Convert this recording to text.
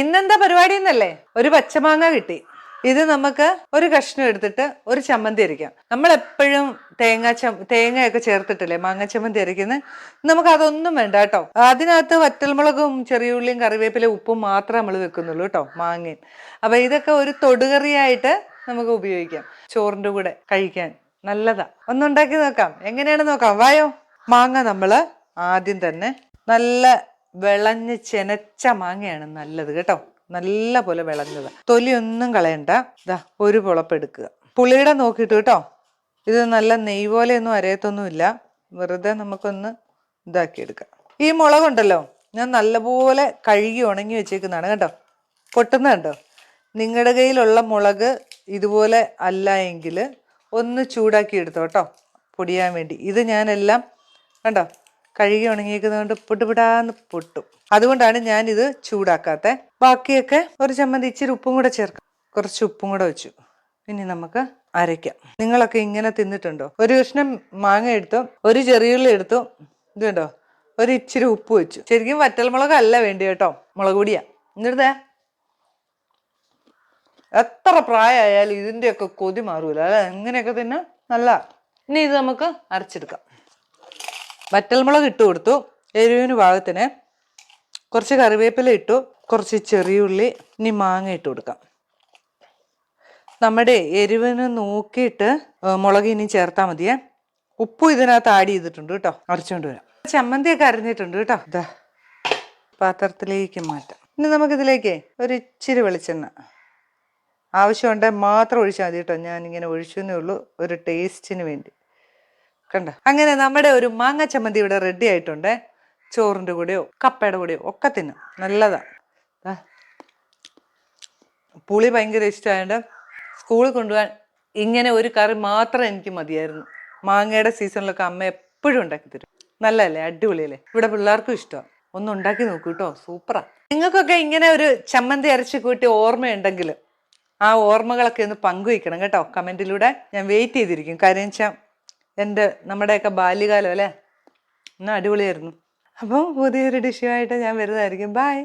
ഇന്നെന്താ പരിപാടി എന്നല്ലേ ഒരു പച്ചമാങ്ങ കിട്ടി. ഇത് നമുക്ക് ഒരു കഷ്ണം എടുത്തിട്ട് ഒരു ചമ്മന്തി അരിക്കാം. നമ്മൾ എപ്പോഴും തേങ്ങ ചം തേങ്ങയൊക്കെ ചേർത്തിട്ടില്ലേ? മാങ്ങ ചമ്മന്തി അരിക്കുന്നത് നമുക്ക് അതൊന്നും വേണ്ട കേട്ടോ. അതിനകത്ത് വറ്റൽമുളകും ചെറിയ ഉള്ളിയും കറിവേപ്പില ഉപ്പും മാത്രമേ നമ്മൾ വെക്കുന്നുള്ളൂ കേട്ടോ മാങ്ങയും അപ്പൊ ഇതൊക്കെ ഒരു തൊടുകറിയായിട്ട് നമുക്ക് ഉപയോഗിക്കാം. ചോറിന്റെ കൂടെ കഴിക്കാൻ നല്ലതാ. ഒന്നുണ്ടാക്കി നോക്കാം. എങ്ങനെയാണ് നോക്കാം. വായോ? മാങ്ങ നമ്മൾ ആദ്യം തന്നെ നല്ല വിളഞ്ഞ് ചെനച്ച മാങ്ങയാണ് നല്ലത് കേട്ടോ. നല്ല പോലെ വിളഞ്ഞത്. തൊലിയൊന്നും കളയണ്ട. ഇതാ ഒരു പുളപ്പ് എടുക്കുക. പുളിയുടെ നോക്കിയിട്ട് കേട്ടോ. ഇത് നല്ല നെയ് പോലെയൊന്നും അരയത്തൊന്നുമില്ല. വെറുതെ നമുക്കൊന്ന് ഇതാക്കി എടുക്കാം ഈ മുളകുണ്ടല്ലോ ഞാൻ നല്ലപോലെ കഴുകി ഉണങ്ങി വെച്ചേക്കുന്നതാണ് കേട്ടോ. പൊട്ടുന്ന കണ്ടോ? നിങ്ങളുടെ കയ്യിലുള്ള മുളക് ഇതുപോലെ അല്ല എങ്കിൽ ഒന്ന് ചൂടാക്കി എടുത്തോ കേട്ടോ. പൊടിയാൻ വേണ്ടി. ഇത് ഞാനെല്ലാം കണ്ടോ കഴുകി ഉണങ്ങിയിരിക്കുന്നതുകൊണ്ട് പൊട്ടുപിടാന്ന് പൊട്ടും. അതുകൊണ്ടാണ് ഞാൻ ഇത് ചൂടാക്കാത്ത. ബാക്കിയൊക്കെ ഒരു ചമ്മന്തി ഇച്ചിരി ഉപ്പും കൂടെ ചേർക്കാം. കുറച്ച് ഉപ്പും കൂടെ വെച്ചു. ഇനി നമുക്ക് അരയ്ക്കാം. നിങ്ങളൊക്കെ ഇങ്ങനെ തിന്നിട്ടുണ്ടോ? ഒരു കഷ്ണം മാങ്ങ എടുത്തു ഒരു ചെറിയുള്ളി എടുത്തു ഇത് കണ്ടോ? ഒരു ഇച്ചിരി ഉപ്പ് വെച്ചു. ശരിക്കും വറ്റൽമുളക് അല്ല വേണ്ടി കേട്ടോ മുളക് പൊടിയാ. എന്നിട്ടേ എത്ര പ്രായമായാലും ഇതിന്റെയൊക്കെ കൊതി മാറൂല അല്ലെ? എങ്ങനെയൊക്കെ തന്നെ നല്ല ഇനി ഇത് നമുക്ക് അരച്ചെടുക്കാം. വറ്റൽമുളക് ഇട്ട് കൊടുത്തു. എരിവിന് പാകത്തിന് കുറച്ച് കറിവേപ്പില ഇട്ടു. കുറച്ച് ചെറിയുള്ളി ഇനി മാങ്ങ ഇട്ട് കൊടുക്കാം. നമ്മുടെ എരിവിന് നോക്കിയിട്ട് മുളക് ഇനി ചേർത്താൽ മതിയേ. ഉപ്പും ഇതിനകത്ത് ആഡ് ചെയ്തിട്ടുണ്ട് കേട്ടോ. അരച്ചുകൊണ്ട് വരാം. ചമ്മന്തിയൊക്കെ അരിഞ്ഞിട്ടുണ്ട് കേട്ടോ. ഇതാ പാത്രത്തിലേക്ക് മാറ്റാം. ഇനി നമുക്കിതിലേക്ക് ഒരു ഇച്ചിരി വെളിച്ചെണ്ണ. ആവശ്യമുണ്ടെങ്കിൽ മാത്രം ഒഴിച്ചാൽ മതി കേട്ടോ. ഞാനിങ്ങനെ ഒഴിച്ചെന്നേ ഉള്ളൂ. ഒരു ടേസ്റ്റിന് വേണ്ടി. കണ്ട? അങ്ങനെ നമ്മുടെ ഒരു മാങ്ങ ചമ്മന്തി ഇവിടെ റെഡി ആയിട്ടുണ്ട്. ചോറിന്റെ കൂടെയോ കപ്പയുടെ കൂടെയോ ഒക്കെ തിന്നും. നല്ലതാ. ദാ. പുളി ഭയങ്കര ഇഷ്ടമായതുകൊണ്ട് സ്കൂളിൽ കൊണ്ടുപോകാൻ ഇങ്ങനെ ഒരു കറി മാത്രം എനിക്ക് മതിയായിരുന്നു. മാങ്ങയുടെ സീസണിലൊക്കെ അമ്മ എപ്പോഴും ഉണ്ടാക്കി തരും. നല്ലല്ലേ അടിപൊളിയല്ലേ? ഇവിടെ പിള്ളേർക്കും ഇഷ്ടമാണ് ഒന്ന് ഉണ്ടാക്കി നോക്കൂ കേട്ടോ. സൂപ്പറാ നിങ്ങൾക്കൊക്കെ ഇങ്ങനെ ഒരു ചമ്മന്തി അരച്ച് കൂട്ടി ഓർമ്മയുണ്ടെങ്കിൽ ആ ഓർമ്മകളൊക്കെ ഒന്ന് പങ്കുവയ്ക്കണം കേട്ടോ. കമന്റിലൂടെ ഞാൻ വെയിറ്റ് ചെയ്തിരിക്കും. കാര്യം വെച്ചാൽ എന്റെ നമ്മുടെയൊക്കെ ബാല്യകാലം അല്ലേ? എന്നാൽ അടിപൊളിയായിരുന്നു. അപ്പം പുതിയൊരു ഡിഷുമായിട്ട് ഞാൻ വരുന്നതായിരിക്കും. ബൈ